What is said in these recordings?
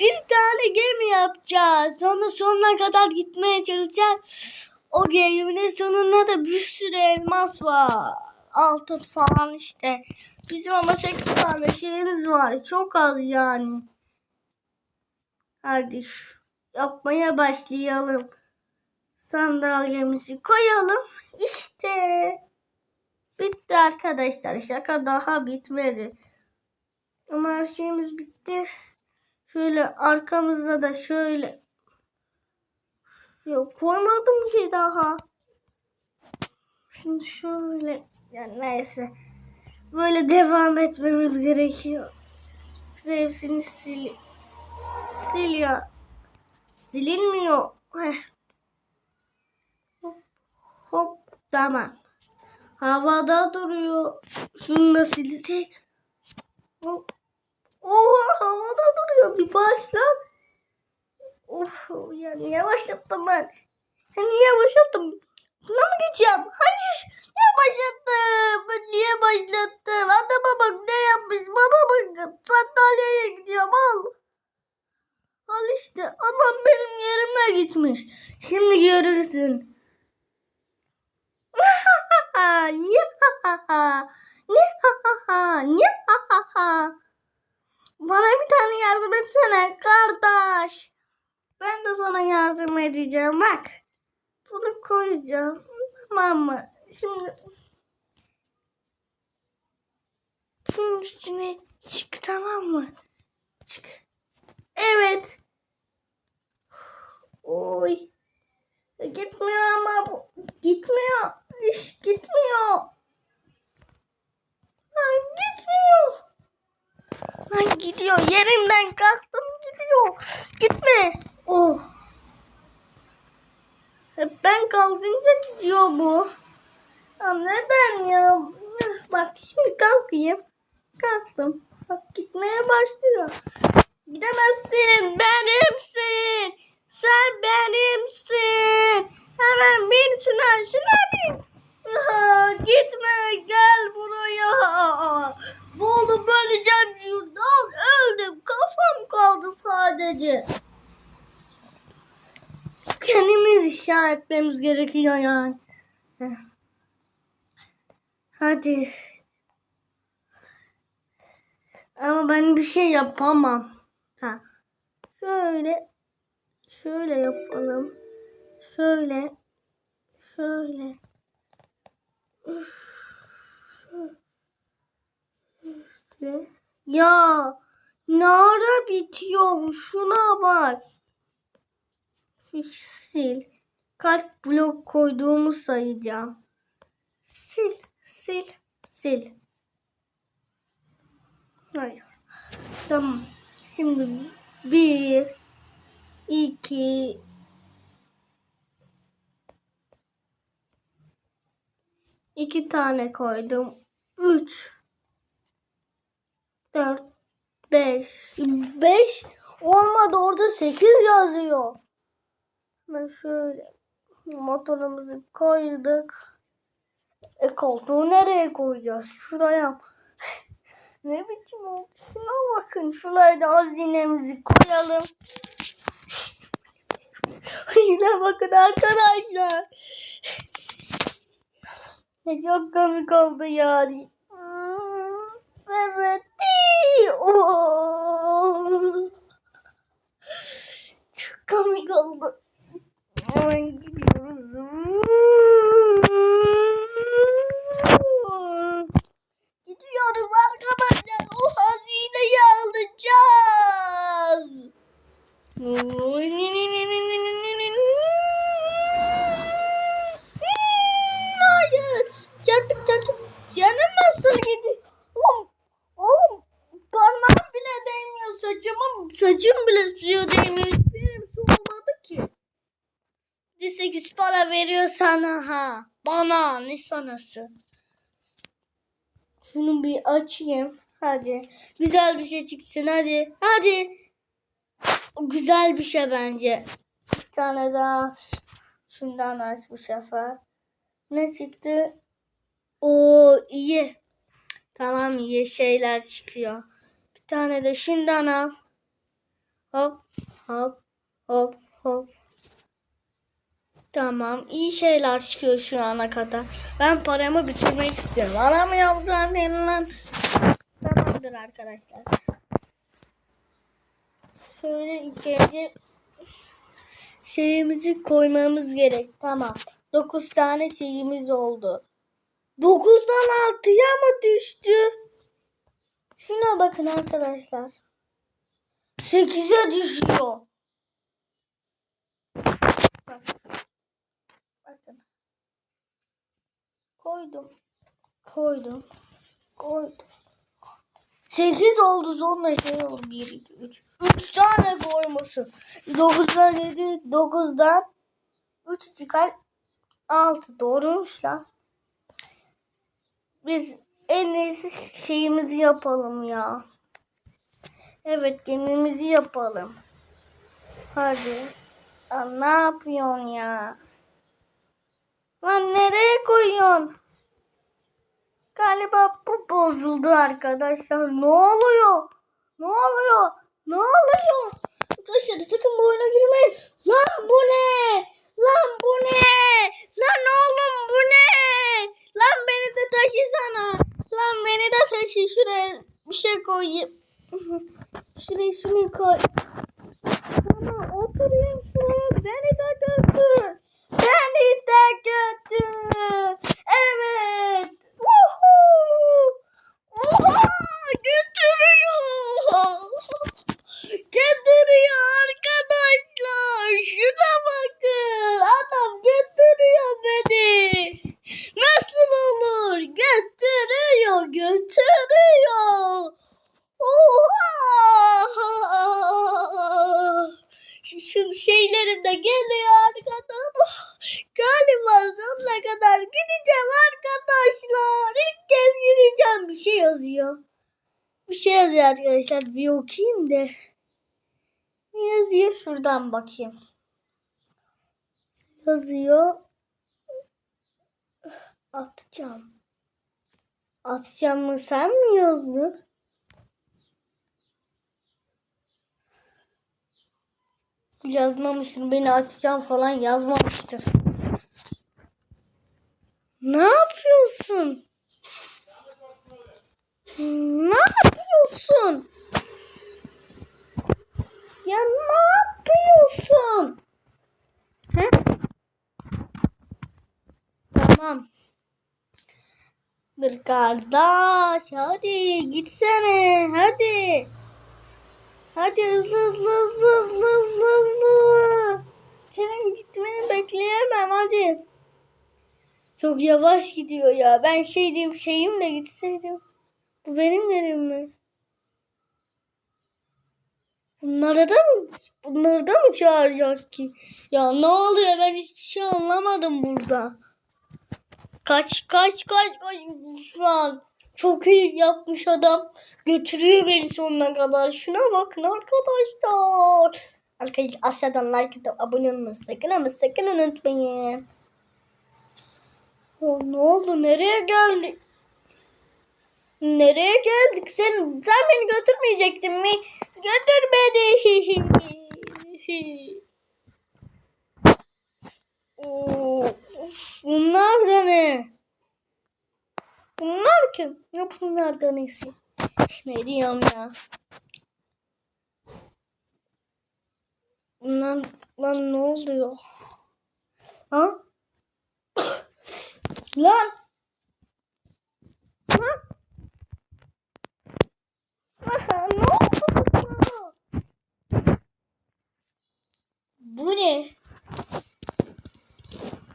Bir tane gemi yapacağız. Sonra sonuna kadar gitmeye çalışacağız. O geminin sonunda da bir sürü elmas var. Altın falan işte. Bizim ama 8 tane şeyimiz var. Çok az yani. Hadi yapmaya başlayalım. Sandalyemizi koyalım. İşte. Bitti arkadaşlar. Şaka daha bitmedi. Ama her şeyimiz bitti. Şöyle arkamızda da şöyle. Yok koymadım ki daha. Şimdi şöyle. Yani neyse. Böyle devam etmemiz gerekiyor. Bize hepsini sil sil ya. Silinmiyor. Heh. Hop, hop tamam. Havada duruyor. Şunu da silsek. Hop. Oha havada duruyor. Bir başla. Of ya niye başlattım ben? Ya niye başlattım? Buna mı geçeceğim? Hayır. Niye başlattım? Niye başlattım? Adama bak ne yapmış. Bana bakın. Sandalyeye gidiyorum al. Al işte. Adam benim yerime gitmiş. Şimdi görürsün. Niye ha ha ha? Niye ha ha ha? Niye ha ha ha? Bana bir tane yardım etsene kardeş. Ben de sana yardım edeceğim bak. Bunu koyacağım. Tamam mı? Şimdi şunun üstüne çık tamam mı? Çık. Evet. Oy. Gitmiyor ama bu. Gitmiyor. İş gitmiyor. Ay gitmiyor. Ay gidiyor. Yerimden kalktım gidiyor. Gitme. Oh. Hep ben kalkınca gidiyor bu. Ya neden ya? Bak şimdi kalkayım. Kalktım. Bak gitmeye başlıyor. Gidemezsin. Benimsin. Sen benimsin. Hemen bin şuna. Şuna bin. Gitme. Gel buraya. Boğulup öleceğim şuradan. Öldüm. Kafam kaldı sadece. Kendimiz inşa etmemiz gerekiyor yani. Hadi. Ama ben bir şey yapamam. Ha. Şöyle. Şöyle yapalım. Şöyle. Şöyle. Şöyle. Ya. Ne ara bitiyor? Şuna bak. Sil. Kaç blok koyduğumu sayacağım. Sil, sil, sil. Hayır. Tamam. Şimdi bir, iki, iki tane koydum. Üç, dört, beş. Beş olmadı orada sekiz yazıyor. Ben şöyle motorumuzu koyduk. E koltuğu nereye koyacağız? Şuraya. ne biçim oldu? Şuna bakın. Şuraya da hazinemizi koyalım. Yine bakın arkadaşlar. Ne çok komik oldu yani. Evet. Çok komik oldu. Hemen gidiyoruz. Gidiyoruz arkadaşlar. O hazineyi alacağız. Hayır. Çarpık çarpık. Canım nasıl gidiyor? Oğlum, oğlum parmağım bile değmiyor saçıma. Suya değmiyor. Benim su olmadı ki. 8 para veriyor sana ha. Bana ne sanası? Şunu bir açayım. Hadi. Güzel bir şey çıksın hadi. Hadi. Güzel bir şey bence. Bir tane daha şundan aç bu sefer. Ne çıktı? O iyi. Tamam iyi şeyler çıkıyor. Bir tane de şundan al. Hop hop hop hop. Tamam iyi şeyler çıkıyor şu ana kadar. Ben paramı bitirmek istiyorum. Alamıyorum zaten lan. Tamamdır arkadaşlar. Şöyle ilk önce şeyimizi koymamız gerek. Tamam. 9 tane şeyimiz oldu. 9'dan 6'ya mı düştü? Şuna bakın arkadaşlar. 8'e düşüyor. Bak. Bakın. Koydum. Koydum. Koydum. 8 oldu sonra şey oldu. 1, 2, 3. 3 tane koymuşum. 9'dan 7, 9'dan 3 çıkar. 6 doğruymuş lan. Biz en iyisi şeyimizi yapalım ya. Evet gemimizi yapalım. Hadi. Aa, ne yapıyorsun ya? Lan nereye koyuyorsun? Galiba bu bozuldu arkadaşlar. Ne oluyor? Ne oluyor? Ne oluyor? Arkadaşlar sakın bu oyuna girmeyin. Lan bu ne? Lan bu ne? Lan oğlum bu ne? Lan beni de taşısana. Lan beni de taşı. Şuraya bir şey koyayım. Şuraya şunu koy. Tamam oturayım şuraya. Beni de götür. Beni de götür. Evet. Woohoo. Oha götürüyor. Götürüyor arkadaşlar. Şuna bakın. Adam götürüyor beni. Nasıl olur? Götürüyor, götürüyor. Oha! Şu, şeylerim de geliyor arkadan. Galiba sonuna kadar gideceğim arkadaşlar. İlk kez gideceğim. Bir şey yazıyor. Bir şey yazıyor arkadaşlar. Bir okuyayım da. Ne yazıyor? Şuradan bakayım. Yazıyor. Atacağım. Atacağım mı sen mi yazdın? Yazmamıştır. Beni açacağım falan yazmamıştır. Ne yapıyorsun? Ne yapıyorsun? Ya ne yapıyorsun? He? Tamam. Bir kardeş hadi gitsene hadi. Hadi hızlı hızlı hızlı hızlı hızlı hızlı. Senin gitmeni bekleyemem hadi. Çok yavaş gidiyor ya. Ben şey diyeyim şeyimle gitseydim. Bu benim yerim mi? Bunlara da mı, bunları da mı çağıracak ki? Ya ne oluyor ben hiçbir şey anlamadım burada. Kaç kaç kaç kaç şu an. Çok iyi yapmış adam. Götürüyor beni sonuna kadar. Şuna bakın arkadaşlar. Arkadaşlar aşağıdan like atıp abone olmayı sakın ama sakın unutmayın. Oh, ne oldu? Nereye geldik? Nereye geldik? Sen sen beni götürmeyecektin mi? Götür beni. Oo, of, bunlar da ne? Bunlar kim? Ne bunlar da nesi? Ne diyorum ya? Bunlar lan ne oluyor? Ha? lan! Lan! Ne oldu? Bu ne?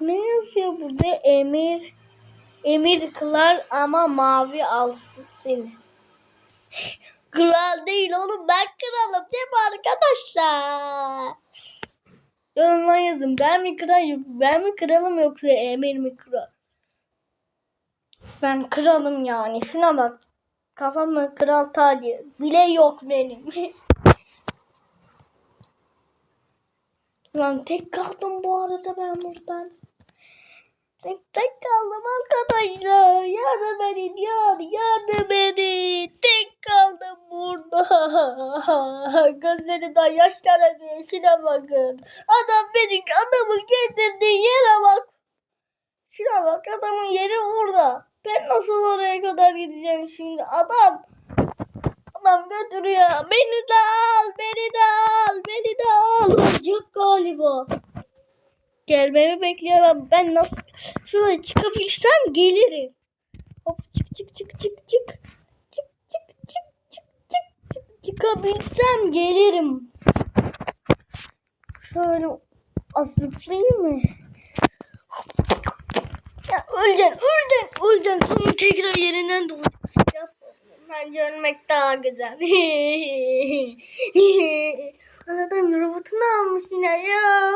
Ne yazıyor burada? Emir Emir kılar ama mavi alsın. Kral değil oğlum ben kralım değil mi arkadaşlar? Yorumlara yazın ben mi kral ben mi kralım yoksa Emir mi kral? Ben kralım yani şuna bak. Kafamda kral tacı bile yok benim. Lan tek kaldım bu arada ben buradan. Tek tek kaldım arkadaşlar. Yardım edin ya. Yardım edin. Tek kaldım burada. Gözlerinden yaşlar akıyor. Şuna bakın. Adam beni adamı getirdiği yere bak. Şuna bak adamın yeri orada. Ben nasıl oraya kadar gideceğim şimdi? Adam Adam götürüyor. Beni de al, beni de al, beni de al. Olacak galiba. Gelmemi bekliyor ama ben nasıl şuraya çıkabilsem gelirim. Hop çık çık çık çık çık. Çık çık çık çık çık çık. Çıkabilsem gelirim. Şöyle azıplayayım mı? Ya öleceksin, öleceksin, öleceksin. Sonra tekrar yerinden doğacaksın. Bence ölmek daha güzel. Aradan robotunu almış yine ya.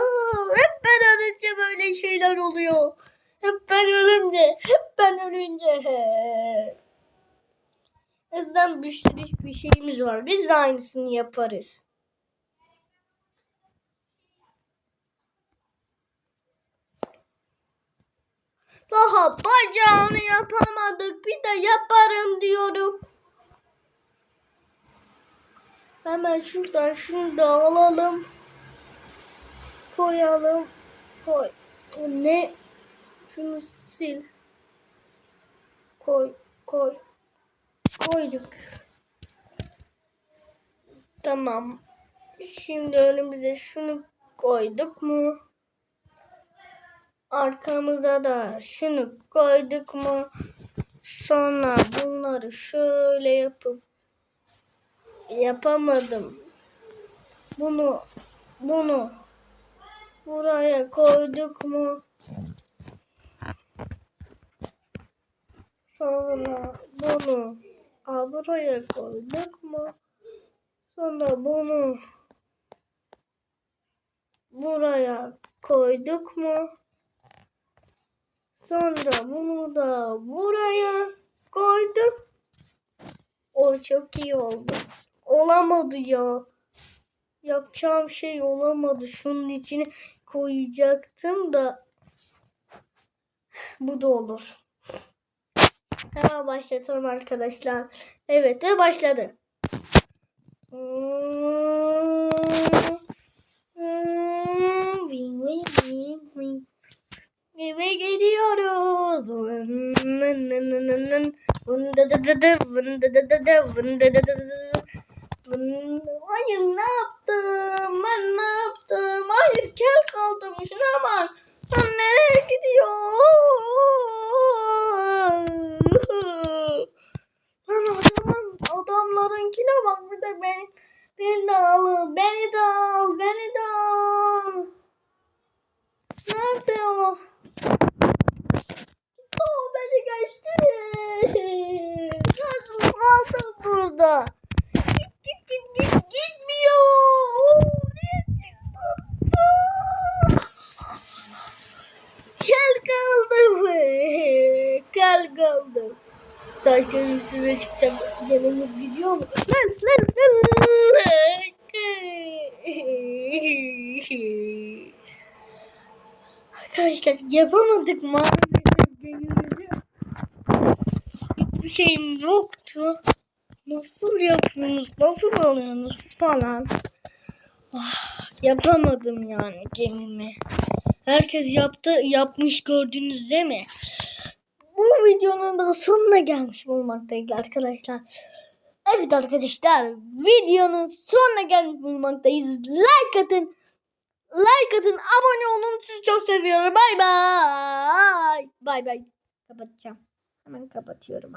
Ölünce böyle şeyler oluyor. Hep ben ölünce, hep ben ölünce. Bizden sürü bir şeyimiz var. Biz de aynısını yaparız. Daha bacağını yapamadık. Bir de yaparım diyorum. Hemen şuradan şunu da alalım. Koyalım. Koy. Ne? Şunu sil. Koy. Koy. Koyduk. Tamam. Şimdi önümüze şunu koyduk mu? Arkamıza da şunu koyduk mu? Sonra bunları şöyle yapıp yapamadım. Bunu bunu buraya koyduk mu? Sonra bunu Aa, buraya koyduk mu? Sonra bunu buraya koyduk mu? Sonra bunu da buraya koyduk. O çok iyi oldu. Olamadı ya. Yapacağım şey olamadı. Şunun içine koyacaktım da. Bu da olur. Hemen başlatalım arkadaşlar. Evet ve başladı. Eve gidiyoruz. Hayır ne yaptım? Ben ne yaptım? Hayır kel kaldım. Şuna bak. Ben nereye gidiyorum? Lan adamın, adamlarınkine bak bir de beni, beni de al, beni de al, beni de al. Nerede o? O beni geçti. Nasıl kaldım burada? Git git git git gitmiyor. Niye çıktın? Kel kaldım. Kel kaldım. Taşların üstüne çıkacağım. Canımız gidiyor mu? Lan lan lan. Arkadaşlar yapamadık maalesef. Hiçbir şeyim yoktu. Nasıl yapıyorsunuz? Nasıl alıyorsunuz falan. Ah, yapamadım yani gemimi. Herkes yaptı, yapmış gördünüz değil mi? Videonun da sonuna gelmiş bulunmaktayız arkadaşlar. Evet arkadaşlar videonun sonuna gelmiş bulunmaktayız. Like atın. Like atın. Abone olun. Sizi çok seviyorum. Bay bay. Bay bay. Kapatacağım. Hemen kapatıyorum.